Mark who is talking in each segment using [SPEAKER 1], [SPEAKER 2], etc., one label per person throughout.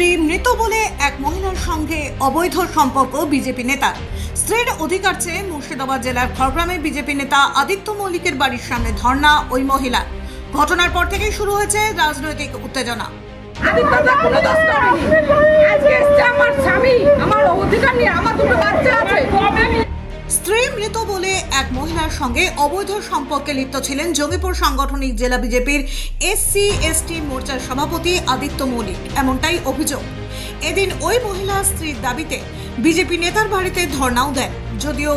[SPEAKER 1] স্ত্রী মৃত বলে এক মহিলার সঙ্গে অবৈধ সম্পর্ক বিজেপি নেতা। স্ত্রীর অধিকার চেয়ে মুর্শিদাবাদ জেলার খড়গ্রামে বিজেপি নেতা আদিত্য মল্লিকের বাড়ির সামনে ধর্ণা ওই মহিলা। ঘটনার পর থেকেই শুরু হয়েছে রাজনৈতিক উত্তেজনা।
[SPEAKER 2] আমার স্বামী। আমার অধিকার নিয়ে আমার
[SPEAKER 1] এক মহিলার সঙ্গে অবৈধ সম্পর্কে লিপ্ত ছিলেন জঙ্গিপুর সাংগঠনিক জেলা বিজেপির এসসি এসটি মোর্চার সভাপতি আদিত্য মৌলিক এমনটাই অভিযোগ। এদিন ওই মহিলা স্ত্রীর দাবিতে বিজেপি নেতার বাড়িতে ধর্ণাও দেন। যদিও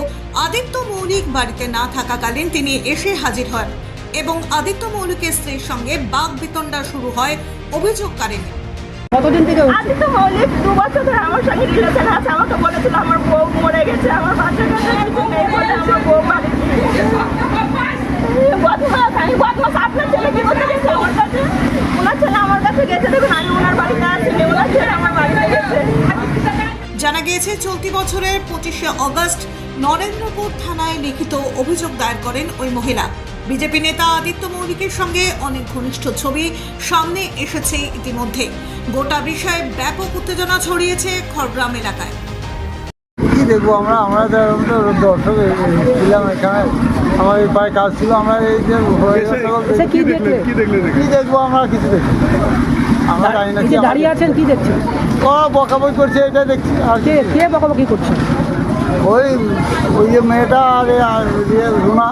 [SPEAKER 1] আদিত্য মৌলিক বাড়িতে না থাকাকালীন তিনি এসে হাজির হন এবং আদিত্য মৌলিকের স্ত্রীর সঙ্গে বাঘ বিতণ্ডা শুরু হয় অভিযোগকারী
[SPEAKER 3] কতদিন থেকে
[SPEAKER 2] তো মৌলিক দু বছর ধরে আমার সঙ্গে রিলেশন আছে আমাকে বলেছিল আমার বউ মরে গেছে আমার বাচ্চা কাচ্চা কিছু নেই বলে আমার বউ বাড়ি ফিরে গেছে। বদমাস আমি বদমাস আপনার ছেলে কি করতে গেছে আমার কাছে ওনার ছেলে আমার কাছে গেছে দেখুন আমি ওনার বাড়িতে আছি ওনার ছেলে আমার বাড়িতে গেছে
[SPEAKER 1] জানা গিয়েছে চলতি বছরের পঁচিশে অগস্ট নরেন্দ্রপুর থানায় লিখিত অভিযোগ দায়ের করেন ওই মহিলা। বিজেপি নেতা আদিত্য মৌলিকের সঙ্গে অনেক ঘনিষ্ঠ ছবি সামনে এসেছে ইতিমধ্যে। গোটা বিষয়ে ব্যাপক উত্তেজনা ছড়িয়েছে খড়গ্রাম এলাকায়।
[SPEAKER 4] দেখব আমরা। আমরা দর্শক ছিলাম এখানে। আমার এই পায়ে কাজ ছিল আমরা এই যে হয়ে
[SPEAKER 3] কি
[SPEAKER 4] দেখব আমরা? কিছু দেখি আমরা জানি না কি
[SPEAKER 3] যে দাঁড়িয়ে আছেন কি দেখছেন?
[SPEAKER 4] ও বকাবই করছে এটা দেখছি। আর কে
[SPEAKER 3] কে? বকাবকি করছে?
[SPEAKER 4] ওই ওই যে মেয়েটা আর আর রুনা।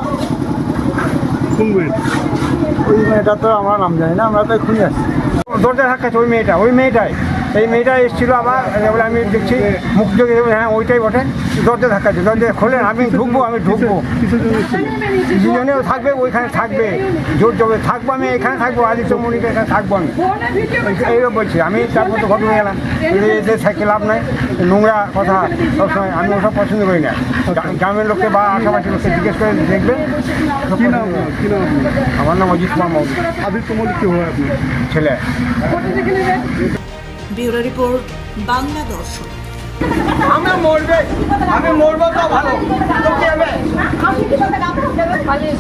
[SPEAKER 4] ওই মেয়েটা তো আমরা নাম জানি না আমরা তো এক্ষুনি আসছি।
[SPEAKER 5] দরজা ধাক্কাচ্ছে ওই মেয়েটা ওই মেয়েটাই। এই মেয়েটা এসেছিল আবার এবার আমি দেখছি মুখ যোগে হ্যাঁ ওইটাই বটে। দরজা ধাক্কা ধাক্কাচ্ছে দরজা খোলেন আমি ঢুকবো আমি ঢুকবো। দুজনেও থাকবে ওইখানে থাকবে জোর জবে থাকব আমি এখানে থাকব আদিত্য মণিকে এখানে থাকব আমি। এইরকম বলছি আমি তারপর তো ঘটনা গেলাম। এদের সাইকেল লাভ নাই নোংরা কথা সবসময় আমি ওসব পছন্দ করি না। গ্রামের লোককে বা আশেপাশের লোককে জিজ্ঞেস করে দেখবে? আমার নাম অজিত কুমার মৌলিক
[SPEAKER 6] আদিত্য কে হয়
[SPEAKER 5] ছেলে।
[SPEAKER 1] ব্যুরো রিপোর্ট বাংলা দর্শন।
[SPEAKER 5] আমি মরবে আমি মরবো তো ভালো। আমি
[SPEAKER 2] কি করতে পালিয়ে